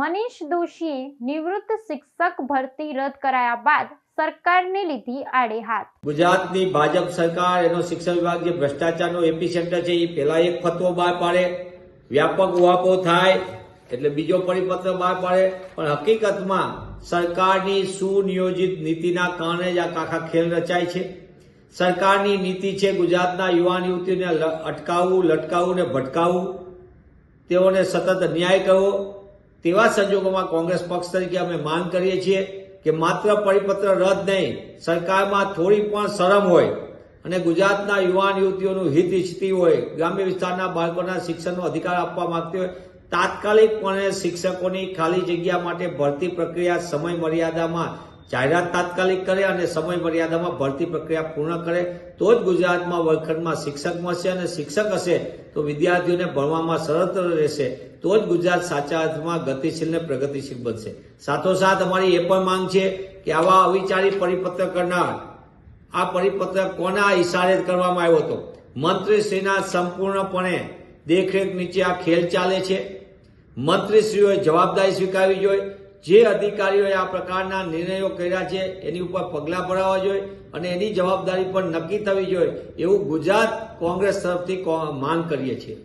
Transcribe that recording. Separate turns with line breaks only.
મનીષ દોશીએ નિવૃત્ત શિક્ષક ભરતી રદ કરાયા બાદ સરકારને લીધી આડે હાથ.
ગુજરાતની ભાજપ સરકાર એનો શિક્ષણ વિભાગ જે ભ્રષ્ટાચારનો એપિસેન્ટર છે, એ પહેલા એક ફતવો બહાર પાડે, વ્યાપક ઉહાપો થાય, એટલે બીજો પરિપત્ર બહાર પાડે. પણ હકીકતમાં સરકારની સુનિયોજિત નીતિના કારણે જ આ કાખા ખેલ રચાય છે. સરકારની નીતિ છે ગુજરાતના યુવાન યુવતીને અટકાવવું, લટકાવવું ને ભટકાવવું. તેઓને સતત ન્યાય કરવો. તેવા સંજોગોમાં કોંગ્રેસ પક્ષ તરીકે અમે માંગ કરીએ છીએ કે માત્ર પરિપત્ર રદ નહીં, સરકારમાં થોડી પણ શરમ હોય અને ગુજરાતના યુવાન યુવતીઓનું હિત ઈચ્છતી હોય, ગ્રામ્ય વિસ્તારના બાળકોના શિક્ષણનો અધિકાર આપવા માંગતી હોય, તાત્કાલિકપણે શિક્ષકોની ખાલી જગ્યા માટે ભરતી પ્રક્રિયા સમય મર્યાદામાં જાહેરાત તાત્કાલિક કરે અને સમય મર્યાદામાં ભરતી પ્રક્રિયા પૂર્ણ કરે, તો જ ગુજરાતમાં વર્ગખંડમાં શિક્ષક મળશે અને શિક્ષક હશે તો વિદ્યાર્થીઓને ભણવામાં સરળ રહેશે, તો જ ગુજરાત સાચા અર્થમાં ગતિશીલ ને પ્રગતિશીલ બનશે. સાથોસાથ અમારી એ પણ માંગ છે કે આવા અવિચારી પરિપત્ર કરનાર, આ પરિપત્ર કોના ઇશારે કરવામાં આવ્યો હતો? મંત્રીશ્રીના સંપૂર્ણપણે દેખરેખ નીચે આ ખેલ ચાલે છે. મંત્રીશ્રીઓએ જવાબદારી સ્વીકારવી જોઈએ. જે અધિકારીઓએ આ પ્રકારના નિર્ણયો કર્યા છે, એની ઉપર પગલાં ભરાવવા જોઈએ અને એની જવાબદારી પણ નક્કી થવી જોઈએ, એવું ગુજરાત કોંગ્રેસ તરફથી માંગ કરીએ છીએ.